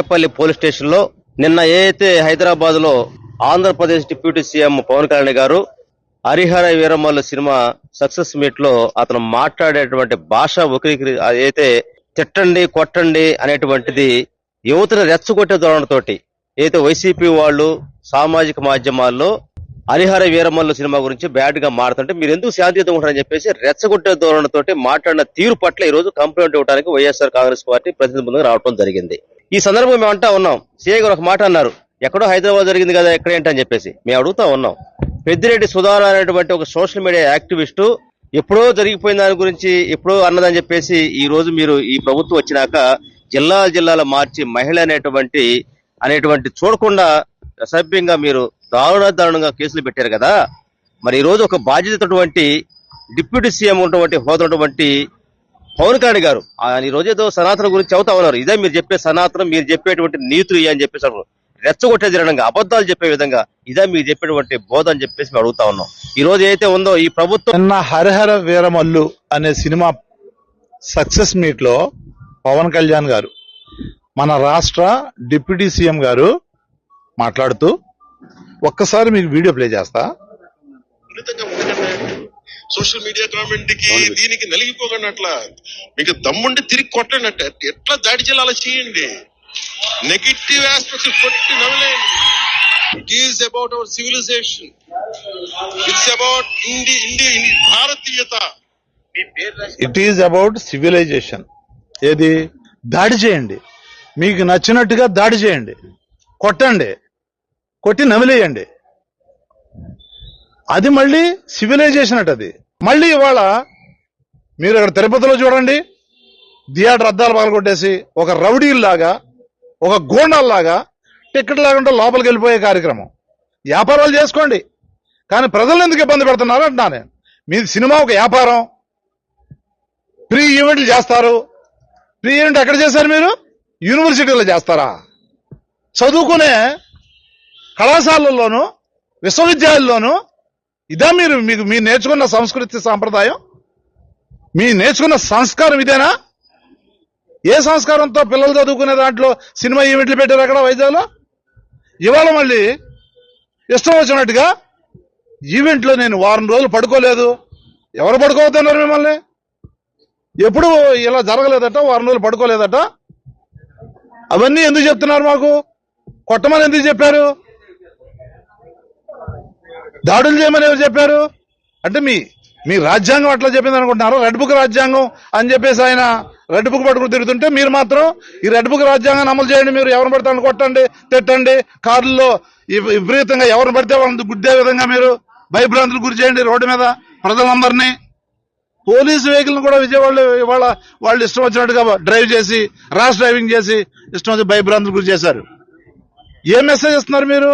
Tadepalli police స్టేషన్లో నిన్న ఏదైతే హైదరాబాద్లో ఆంధ్రప్రదేశ్ డిప్యూటీ సీఎం పవన్ కళ్యాణ్ గారు హరిహర వీరమల్ల సినిమా సక్సెస్ మీట్లో అతను మాట్లాడేటువంటి భాష ఒకరికి అయితే తిట్టండి కొట్టండి అనేటువంటిది యువతను రెచ్చగొట్టే ధోరణితోటి ఏదైతే వైసీపీ వాళ్ళు సామాజిక మాధ్యమాల్లో హరిహర వీరమల్ల సినిమా గురించి బ్యాడ్గా మారుతుంటే మీరు ఎందుకు శాంతియుతంగా ఉంటారని చెప్పేసి రెచ్చగొట్టే ధోరణితోటి మాట్లాడిన తీరు పట్ల ఈ రోజు కంప్లైంట్ ఇవ్వడానికి వైఎస్ఆర్ కాంగ్రెస్ పార్టీ ప్రతినిధి ముందుకు రావడం జరిగింది. ఈ సందర్భంగా మేము అంటా ఉన్నాం. సీఏ గారు ఒక మాట అన్నారు. ఎక్కడో హైదరాబాద్ జరిగింది కదా ఎక్కడ ఏంటని చెప్పేసి. మేము అడుగుతా ఉన్నాం. పెద్దిరెడ్డి సుధార అనేటువంటి ఒక సోషల్ మీడియా యాక్టివిస్టు ఎప్పుడో జరిగిపోయిన దాని గురించి ఎప్పుడో అన్నదని చెప్పేసి ఈ రోజు మీరు ఈ ప్రభుత్వం వచ్చినాక జిల్లా జిల్లాల మార్చి మహిళ అనేటువంటి అనేటువంటి చూడకుండా అసభ్యంగా మీరు దారుణ దారుణంగా కేసులు పెట్టారు కదా. మరి ఈరోజు ఒక బాధ్యతటువంటి డిప్యూటీ సీఎం ఉన్నటువంటి హోదా ఉన్నటువంటి పవన్ కళ్యాణ్ గారు ఆయన ఈ రోజు ఏదో సనాతన గురించి చెబుతా ఉన్నారు. ఇదే మీరు చెప్పే సనాతనం మీరు చెప్పేటువంటి నీతులు ఇవి అని. రెచ్చగొట్టే విధంగా అబద్ధాలు చెప్పే విధంగా ఇదే మీరు చెప్పేటువంటి బోధ అని చెప్పేసి మేము అడుగుతా ఉన్నాం. ఈ రోజు ఏదైతే ఉందో ఈ ప్రభుత్వం నిన్న హరిహర వీరమల్లు అనే సినిమా సక్సెస్ మీట్లో పవన్ కళ్యాణ్ గారు మన రాష్ట్ర డిప్యూటీ సీఎం గారు మాట్లాడుతూ ఒక్కసారి మీకు వీడియో ప్లే చేస్తా. సోషల్ మీడియా కామెంట్కి దీనికి నలిగిపోకండి అట్లా మీకు దమ్ముంటే తిరిగి కొట్టండి అట్ట ఎట్లా దాడి చేయాలి అలా చేయండి? నెగిటివ్ ఆస్పెక్ట్స్ కొట్టి నవ్వలేండి it is about our civilization it's about ఇండి ఇండి భారతీయత. ఇట్ ఈజ్ అబౌట్ సివిలైజేషన్ ఏది? దాడి చేయండి. మీకు నచ్చినట్టుగా దాడి చేయండి. కొట్టండి. కొట్టి నమిలేయండి. అది మళ్ళీ సివిలైజేషన్ అట అది. మళ్ళీ ఇవాళ మీరు అక్కడ తిరుపతిలో చూడండి థియేటర్ అద్దాలు పగలగొట్టేసి ఒక రౌడీల్లాగా ఒక గోండాల్లాగా టికెట్ లేకుండా లోపలికి వెళ్ళిపోయే కార్యక్రమం. వ్యాపారాలు చేసుకోండి. కానీ ప్రజలను ఎందుకు ఇబ్బంది పెడుతున్నారు అంటున్నా నేను. మీ సినిమా ఒక వ్యాపారం. ప్రీ ఈవెంట్లు చేస్తారు. ప్రీ ఈవెంట్ ఎక్కడ చేశారు మీరు? యూనివర్సిటీలో చేస్తారా? చదువుకునే కళాశాలల్లోనూ విశ్వవిద్యాలయంలోనూ ఇదా మీరు మీకు మీరు నేర్చుకున్న సంస్కృతి సాంప్రదాయం? మీ నేర్చుకున్న సంస్కారం ఇదేనా? ఏ సంస్కారంతో పిల్లలు చదువుకునే దాంట్లో సినిమా ఈవెంట్లు పెట్టారు అక్కడ వైజాగ్లో? ఇవాళ మళ్ళీ ఇష్టం వచ్చినట్టుగా ఈవెంట్లో నేను వారం రోజులు పడుకోలేదు. ఎవరు పడుకోవద్దన్నారు మిమ్మల్ని? ఎప్పుడు ఇలా జరగలేదట వారం రోజులు పడుకోలేదట? అవన్నీ ఎందుకు చెప్తున్నారు మాకు? కొట్టమని ఎందుకు చెప్పారు? దాడులు చేయమని ఎవరు చెప్పారు? అంటే మీ మీ రాజ్యాంగం అట్లా చెప్పింది అనుకుంటున్నారు? రెడ్ బుక్ రాజ్యాంగం అని చెప్పేసి ఆయన రెడ్ బుక్ పట్టుకుని తిరుగుతుంటే మీరు మాత్రం ఈ రెడ్ బుక్ రాజ్యాంగాన్ని అమలు చేయండి మీరు ఎవరిని పడితే వాళ్ళని కొట్టండి తిట్టండి కార్లలో విపరీతంగా ఎవరిని పడితే వాళ్ళని గుద్దే విధంగా మీరు భయభ్రాంతులు గురి చేయండి రోడ్డు మీద ప్రజలందరినీ. పోలీసు వెహికల్ని కూడా విజయవాడలో ఇవాళ వాళ్ళు ఇష్టం వచ్చినట్టుగా డ్రైవ్ చేసి ర్యాష్ డ్రైవింగ్ చేసి ఇష్టం వచ్చి భయభ్రాంతులు గురి చేశారు. ఏ మెసేజ్ ఇస్తున్నారు మీరు?